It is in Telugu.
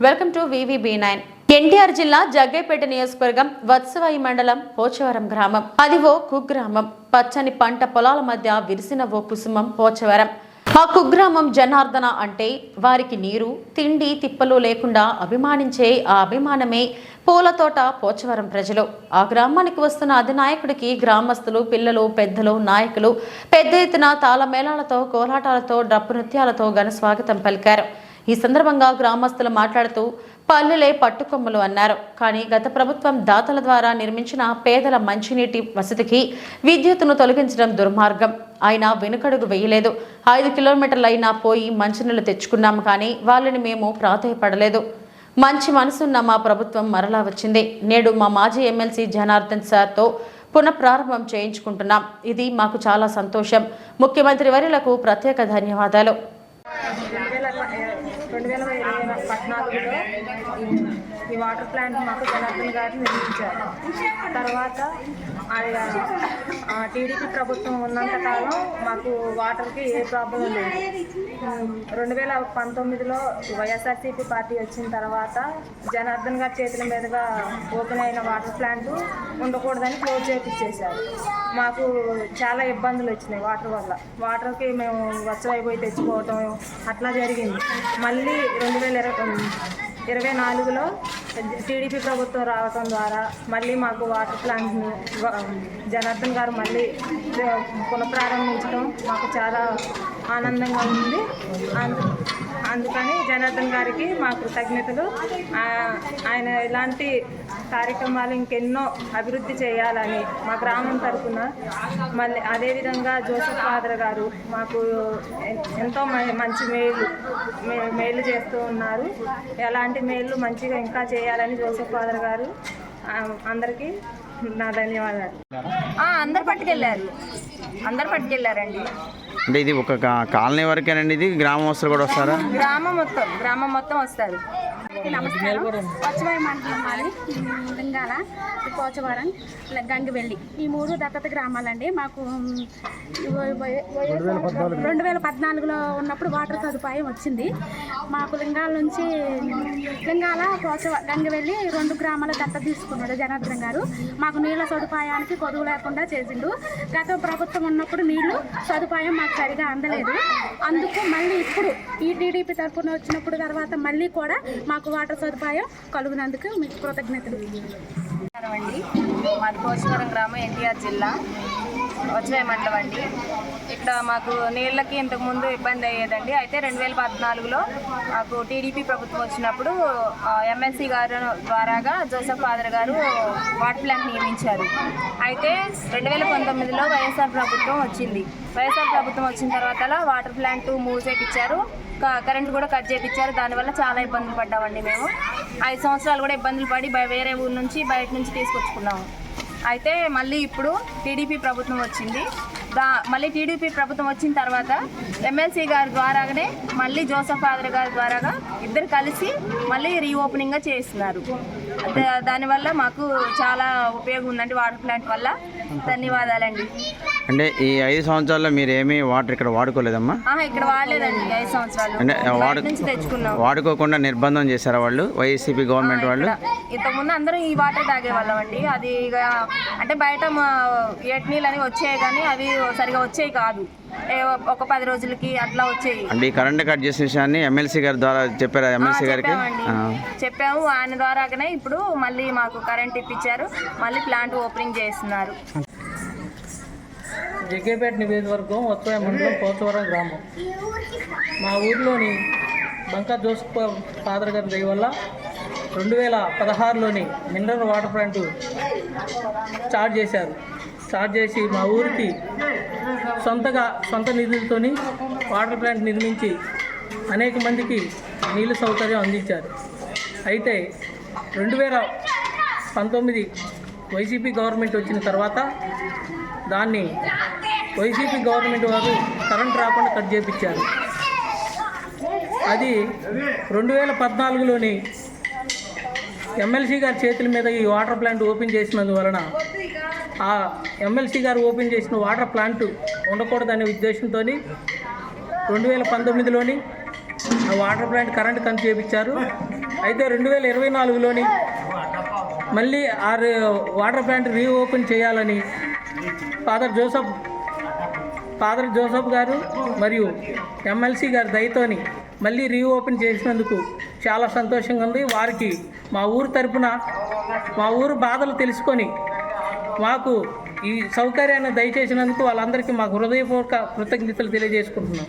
Welcome to VVB nine. NTR జిల్లా జగ్గైపేట నియోజకవర్గం వత్సవాయి మండలం పోచవరం గ్రామం. అది ఓ కుగ్రామం. పచ్చని పంట పొలాల మధ్య విరిసిన ఓ కుసుమం పోచవరం. ఆ కుగ్రామం జనార్దన అంటే వారికి నీరు తిండి తిప్పలు లేకుండా అభిమానించే ఆ అభిమానమే పూలతోట పోచవరం ప్రజలు. ఆ గ్రామానికి వస్తున్న అధినాయకుడికి గ్రామస్తులు పిల్లలు పెద్దలు నాయకులు పెద్ద ఎత్తున తాళమేళాలతో కోలాటాలతో డప్పు నృత్యాలతో ఘన స్వాగతం పలికారు. ఈ సందర్భంగా గ్రామస్తులు మాట్లాడుతూ పల్లెలే పట్టుకొమ్మలు అన్నారు. కానీ గత ప్రభుత్వం దాతల ద్వారా నిర్మించిన పేదల మంచినీటి వసతికి విద్యుత్తును తొలగించడం దుర్మార్గం. ఆయన వెనుకడుగు వేయలేదు. ఐదు కిలోమీటర్లు అయినా పోయి మంచినీళ్ళు తెచ్చుకున్నాము కానీ వాళ్ళని మేము ప్రాధాయపడలేదు. మంచి మనసున్న మా ప్రభుత్వం మరలా వచ్చింది. నేడు మా మాజీ ఎమ్మెల్సీ జనార్దన్ సార్తో పునఃప్రారంభం చేయించుకుంటున్నాం. ఇది మాకు చాలా సంతోషం. ముఖ్యమంత్రి వర్యులకు ప్రత్యేక ధన్యవాదాలు రెండు వేల రెండు వేల ఇరవై పద్నాలుగులో ఈ- వాటర్ ప్లాంట్ మాకు జనార్దన్ గారు నిర్మించారు. తర్వాత టీడీపీ ప్రభుత్వం ఉన్నంత కాలం మాకు వాటర్కి ఏ ప్రాబ్లం లేదు. రెండు వేల పంతొమ్మిదిలో వైఎస్ఆర్సీపీ పార్టీ వచ్చిన తర్వాత జనార్దన్ గారి చేతుల మీదుగా ఓపెన్ అయిన వాటర్ ప్లాంట్ ఉండకూడదని క్లోజ్ చేపించేశారు మాకు చాలా ఇబ్బందులు వచ్చినాయి వాటర్ వల్ల. వాటర్కి మేము వచ్చలైపోయి తెచ్చుకోవటం అట్లా జరిగింది. మళ్ళీ రెండు వేల ఇరవై ఇరవై నాలుగులో టీడీపీ ప్రభుత్వం రావటం ద్వారా మళ్ళీ మాకు వాటర్ ప్లాంట్ని జనార్దన్ గారు మళ్ళీ పునఃప్రారంభించడం మాకు చాలా ఆనందంగా ఉంది. అందు అందుకని జనార్దన్ గారికి మా కృతజ్ఞతలు. ఆయన ఇలాంటి కార్యక్రమాలు ఇంకెన్నో అభివృద్ధి చేయాలని మా గ్రామం తరఫున మళ్ళీ అదేవిధంగా జోసఫ్ ఫాదర్ గారు మాకు ఎంతో మ- మంచి మేలు మే- మేలు చేస్తూ ఉన్నారు. ఎలాంటి మేలు మంచిగా ఇంకా చేయాలని జోసఫ్ ఫాదర్ గారు అందరికీ నా ధన్యవాదాలు. అందరు పట్టుకెళ్ళారు. అందరు పట్టుకెళ్ళారండి. అంటే ఇది ఒక కాలనీ వరకేనండి ఇది? గ్రామస్తులు కూడా వస్తారా? గ్రామం మొత్తం గ్రామం మొత్తం వస్తారు నమస్కారం. పచ్చవాయి మండలం మాది లింగాల పోచవరం గంగివెల్లి ఈ మూడు దత్తత గ్రామాలండి. మాకు రెండు వేల పద్నాలుగులో ఉన్నప్పుడు వాటర్ సదుపాయం వచ్చింది. మాకు లింగాల నుంచి లింగాల పోచవ గంగివెల్లి రెండు గ్రామాల దత్తత తీసుకున్నాడు జనార్దన్ గారు. మాకు నీళ్ళ సదుపాయానికి కొదువు లేకుండా చేసిండు. గత ప్రభుత్వం ఉన్నప్పుడు నీళ్ళు సదుపాయం మాకు సరిగా అందలేదు. అందుకు మళ్ళీ ఇప్పుడు ఈ టీడీపీ తరఫున వచ్చినప్పుడు తర్వాత మళ్ళీ కూడా మాకు వాటర్ సదుపాయం కలుగునందుకు మీకు కృతజ్ఞతలు. అండి మాది పోషవరం గ్రామం ఎన్టీఆర్ జిల్లా. వచ్చే మండలం అండి. ఇక్కడ మాకు నీళ్ళకి ఇంతకుముందు ఇబ్బంది అయ్యేదండి. అయితే రెండు వేల పద్నాలుగులో మాకు టీడీపీ ప్రభుత్వం వచ్చినప్పుడు ఎమ్మెల్సీ గారు ద్వారాగా జోసఫ్ ఫాదర్ గారు వాటర్ ప్లాంట్ నియమించారు. అయితే రెండు వేల పంతొమ్మిదిలో వైఎస్ఆర్ ప్రభుత్వం వచ్చింది. వైఎస్ఆర్ ప్రభుత్వం వచ్చిన తర్వాత వాటర్ ప్లాంట్ మూవ్ చేపించారు కరెంట్ కూడా కట్ చేపించారు దానివల్ల చాలా ఇబ్బందులు పడ్డామండి మేము. ఐదు సంవత్సరాలు కూడా ఇబ్బందులు పడి వేరే ఊరు నుంచి బయట నుంచి తీసుకొచ్చుకున్నాము. అయితే మళ్ళీ ఇప్పుడు టీడీపీ ప్రభుత్వం వచ్చింది. దా మళ్ళీ టీడీపీ ప్రభుత్వం వచ్చిన తర్వాత ఎమ్మెల్సీ గారి ద్వారానే మళ్ళీ జోసఫ్ ఫాదర్ గారి ద్వారాగా ఇద్దరు కలిసి మళ్ళీ రీఓపెనింగ్గా చేస్తున్నారు. దానివల్ల మాకు చాలా ఉపయోగం ఉందండి వాటర్ ప్లాంట్ వల్ల. ధన్యవాదాలండి. అంటే ఈ ఐదు సంవత్సరాల్లో మీరు ఏమీ వాటర్ ఇక్కడ వాడుకోలేదమ్మా? ఇక్కడ వాడలేదండి ఐదు సంవత్సరాలు. అంటే వాడు వాడుకోకుండా నిర్బంధం చేశారా వాళ్ళు? వైసీపీ గవర్నమెంట్ వాళ్ళు? ఇంతకుముందు అందరూ ఈ వాటర్ తాగేవాళ్ళం అండి. అది ఇక అంటే బయట ఏటి నీళ్ళు అని వచ్చాయి కానీ అవి సరిగా వచ్చేవి కాదు. ఒక పది రోజులకి అట్లా వచ్చేవి అంటే ఈ కరెంట్ కట్ చేసిన విషయాన్ని ఎమ్మెల్సీ గారి ద్వారా చెప్పారా? ఎమ్మెల్సీ గారికి? చెప్పామండి. చెప్పాము. ఆయన ద్వారాగానే ఇప్పుడు మళ్ళీ మాకు కరెంట్ ఇప్పించారు. మళ్ళీ ప్లాంట్ ఓపెనింగ్ చేస్తున్నారు. జగ్గేపేట నియోజకవర్గం వత్వాయ మండలం పోచవరం గ్రామం. మా ఊర్లోని బంకా జోసఫ్ ఫాదర్ గారి దయ వల్ల రెండు వేల పదహారులోని మినరల్ వాటర్ ప్లాంట్ స్టార్ట్ చేశారు. స్టార్ట్ చేసి మా ఊరికి సొంతగా సొంత నిధులతోని వాటర్ ప్లాంట్ నిర్మించి అనేక మందికి నీళ్ళ సౌకర్యం అందించారు. అయితే రెండు వేల పంతొమ్మిది వైసీపీ గవర్నమెంట్ వచ్చిన తర్వాత దాన్ని వైసీపీ గవర్నమెంట్ వారు కరెంట్ రాకుండా కట్ చేపించారు. అది రెండు వేల పద్నాలుగులోని ఎమ్మెల్సీ గారి చేతుల మీద ఈ వాటర్ ప్లాంట్ ఓపెన్ చేసినందువలన ఆ ఎమ్మెల్సీ గారు ఓపెన్ చేసిన వాటర్ ప్లాంట్ ఉండకూడదనే ఉద్దేశంతో రెండు వేల పంతొమ్మిదిలోని వాటర్ ప్లాంట్ కరెంట్ కన్ చేపించారు. అయితే రెండు వేల ఇరవై నాలుగులోని మళ్ళీ ఆ వాటర్ ప్లాంట్ రీఓపెన్ చేయాలని ఫాదర్ జోసఫ్ ఫాదర్ జోసఫ్ గారు మరియు ఎమ్మెల్సీ గారి దయతోని మళ్ళీ రీఓపెన్ చేసినందుకు చాలా సంతోషంగా ఉంది. వారికి మా ఊరు తరపున మా ఊరు బాధలు తెలుసుకొని మాకు ఈ సౌకర్యాన్ని దయచేసినందుకు వాళ్ళందరికీ మాకు హృదయపూర్వక కృతజ్ఞతలు తెలియజేసుకుంటున్నాం.